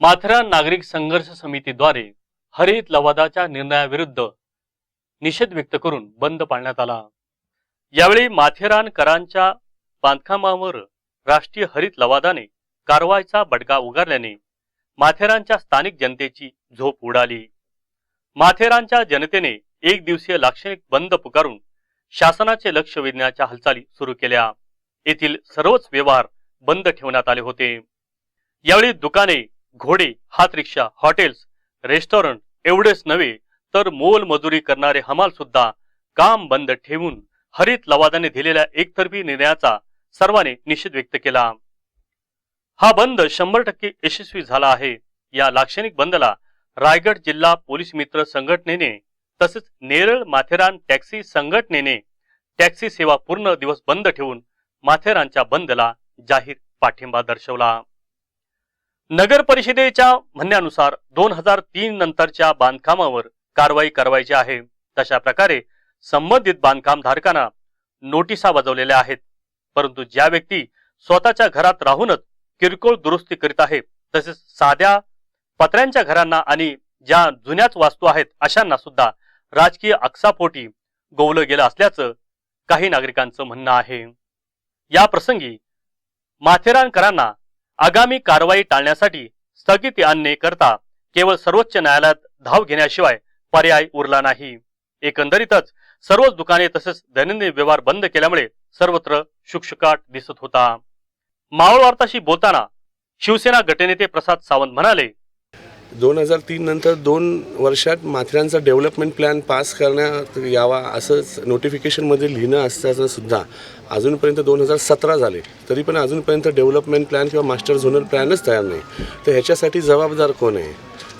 माथेरान नागरिक संघर्ष समितीद्वारे हरित लवादाच्या निर्णयाविरुद्ध निषेध व्यक्त करून बंद पाळण्यात आला. यावेळी माथेरानकरांच्या बांधकामावर राष्ट्रीय हरित लवादाने कारवाईचा बडगा उगारल्याने माथेरानच्या स्थानिक जनतेची झोप उडाली. माथेरानच्या जनतेने एक दिवसीय लाक्षणिक बंद पुकारून शासनाचे लक्ष वेधण्याच्या हालचाली सुरू केल्या. येथील सर्वच व्यवहार बंद ठेवण्यात आले होते. यावेळी दुकाने घोडे हातरिक्षा हॉटेल्स रेस्टॉरंट एवढेच नव्हे तर मोल मजुरी करणारे हमाल सुद्धा काम बंद ठेवून हरित लवादाने दिलेल्या एकतर्फी निर्णयाचा सर्वांनी निषेध व्यक्त केला. हा बंद शंभर टक्के यशस्वी झाला आहे. या लाक्षणिक बंदला रायगड जिल्हा पोलीस मित्र संघटनेने तसेच नेरळ माथेरान टॅक्सी संघटनेने टॅक्सी सेवा पूर्ण दिवस बंद ठेवून माथेरानच्या बंदला जाहीर पाठिंबा दर्शवला. नगर परिषदेच्या म्हणण्यानुसार दोन हजार तीन नंतरच्या बांधकामावर कारवाई करवायची आहे. तशा प्रकारे संबंधित बांधकाम धारकांना नोटिसा बजावलेल्या आहेत. परंतु ज्या व्यक्ती स्वतःच्या घरात राहूनच किरकोळ दुरुस्ती करीत आहेत तसेच साध्या पत्र्यांच्या घरांना आणि ज्या जुन्याच वास्तू आहेत अशांना सुद्धा राजकीय अक्सापोटी गोवलं गेलं असल्याचं काही नागरिकांचं म्हणणं आहे. या प्रसंगी माथेरानकरांना आगामी कारवाई टाळण्यासाठी स्थगिती आणणे करता केवळ सर्वोच्च न्यायालयात धाव घेण्याशिवाय पर्याय उरला नाही. एकंदरीतच सर्वच दुकाने तसेच दैनंदिन व्यवहार बंद केल्यामुळे सर्वत्र शुकशुकाट दिसत होता. मावळ वार्ताशी बोलताना शिवसेना गटनेते प्रसाद सावंत म्हणाले दोन हजार तीन नंतर दोन वर्षात माथेरानचा डेव्हलपमेंट प्लॅन पास करण्यात यावा असंच नोटिफिकेशनमध्ये लिहिणं असताना सुद्धा अजूनपर्यंत दोन हजार सतरा झाले तरी पण अजूनपर्यंत डेव्हलपमेंट प्लॅन किंवा मास्टर झोनल प्लॅनच तयार नाही. तर ह्याच्यासाठी जबाबदार कोण आहे?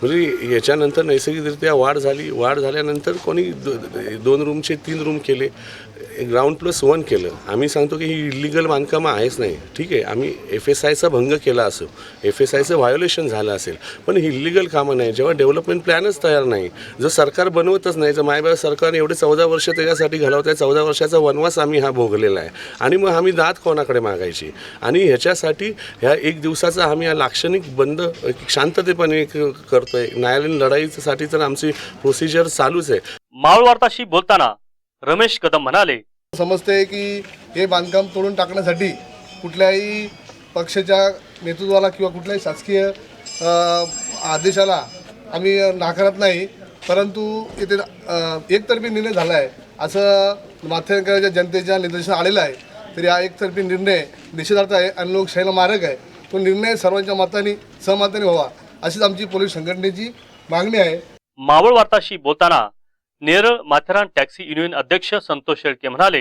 म्हणजे याच्यानंतर नैसर्गिकरित्या वाढ झाली वाढ झाल्यानंतर कोणी दो दोन रूमचे तीन रूम केले ग्राउंड प्लस वन केलं. आम्ही सांगतो की ही इलिगल बांधकामं आहेच नाही. ठीक आहे आम्ही एफ एस आयचा भंग केला असो एफ एस आयचं व्हायोलेशन झालं असेल पण ही इलिगल कामं नाही. जेव्हा डेव्हलपमेंट प्लॅनच तयार नाही जर सरकार बनवतच नाही तर मायबा सरकारने एवढे चौदा वर्ष त्याच्यासाठी घालवत आहे चौदा वर्षाचा वनवास आम्ही हा भोगलेला आहे. आणि मग आम्ही दात कोणाकडे मागायची? आणि ह्याच्यासाठी ह्या एक दिवसाचा आम्ही हा लाक्षणिक बंद शांततेपणे करतोय. न्यायालयीन लढाईसाठी तर आमची प्रोसिजर चालूच आहे. मावळ वार्ताशी बोलताना रमेश कदम म्हणाले समजते की हे बांधकाम तोडून टाकण्यासाठी कुठल्याही पक्षाच्या नेतृत्वाला किंवा कुठल्याही शासकीय आदेशाला आम्ही नाकारत नाही. परंतु इथे अ, एकतर्फी निर्णय झाला आहे असं माथेरकरांच्या जनतेच्या निदर्शन आलेलं आहे. तरी हा एकतर्फी निर्णय निषेधार्थ आहे आणि लोकशाहीला मारक आहे. तो निर्णय सर्वांच्या मताने सहमताने व्हावा. अशीच आमची पोलीस संघटनेची मागणी आहे. मावळ वार्ताशी बोलताना नेरळ माथेरान टॅक्सी युनियन अध्यक्ष संतोष शेळके म्हणाले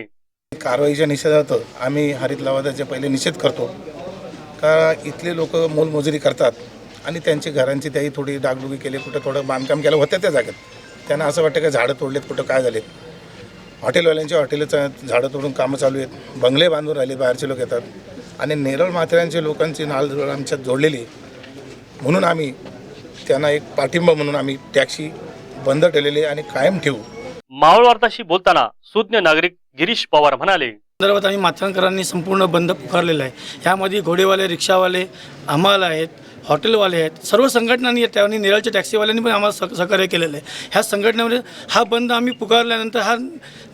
कारवाईच्या निषेधार्थ आम्ही हरित लवादाचे पहिले निषेध करतो. का इथले लोक मोलमजुरी करतात आणि त्यांची घरांची त्याही थोडी डागडुगी केली कुठं थोडं बांधकाम केलं होतं त्या जागेत. त्यांना असं वाटतं का झाडं तोडलेत कुठं काय झालेत. हॉटेलवाल्यांची हॉटेलचं झाडं तोडून कामं चालू आहेत. बंगले बांधून राहिले बाहेरचे लोक येतात. आणि नेरळ माथेरांच्या लोकांची नाळ आमच्यात जोडलेली म्हणून आम्ही त्यांना एक पाठिंबा म्हणून आम्ही टॅक्सी बंद ठेवलेली आहे आणि कायम ठेवू. मावळ वार्ताशी बोलताना सुज्ञ नागरिक गिरीश पवार म्हणाले संदर्भात आम्ही माथांकरांनी संपूर्ण बंद पुकारलेला आहे. ह्यामध्ये घोडेवाले रिक्षावाले आम्हाला आहेत. हॉटेलवाले आहेत. सर्व संघटनांनी त्यांनी नेरळच्या टॅक्सीवाल्यांनी पण आम्हाला सह सहकार्य केलेलं आहे. ह्या संघटनेमध्ये हा बंद आम्ही पुकारल्यानंतर हा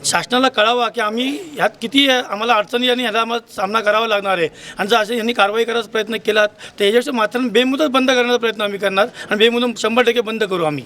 शासनाला कळावा की आम्ही ह्यात किती आम्हाला अडचणी आणि ह्याला आम्हाला सामना करावा लागणार आहे. आणि जर असे यांनी कारवाई करायचा प्रयत्न केला तर याच्यापेक्षा मात्र बेमुदत बंद करण्याचा प्रयत्न आम्ही करणार आणि बेमुदत शंभर टक्के बंद करू आम्ही.